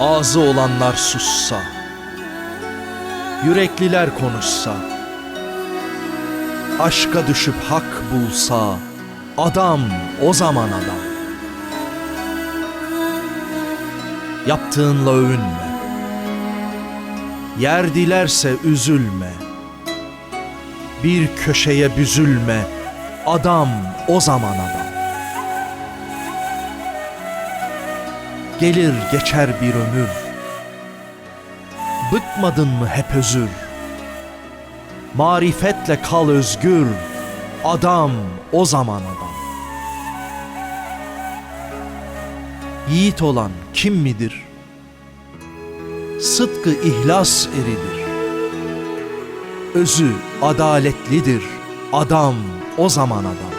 ağzı olanlar sussa, yürekliler konuşsa, aşka düşüp hak bulsa, adam o zaman adam. Yaptığınla övünme, yer dilerse üzülme, bir köşeye büzülme, adam o zaman adam. Gelir geçer bir ömür, bıkmadın mı hep özür? Marifetle kal özgür, adam o zaman adam. Yiğit olan kim midir? Sıdkı ihlas eridir. Özü adaletlidir, adam o zaman adam.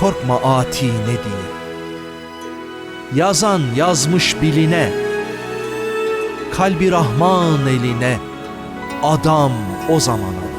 Korkma ati ne diye. Yazan yazmış biline, kalbi Rahman eline, adam o zaman adam.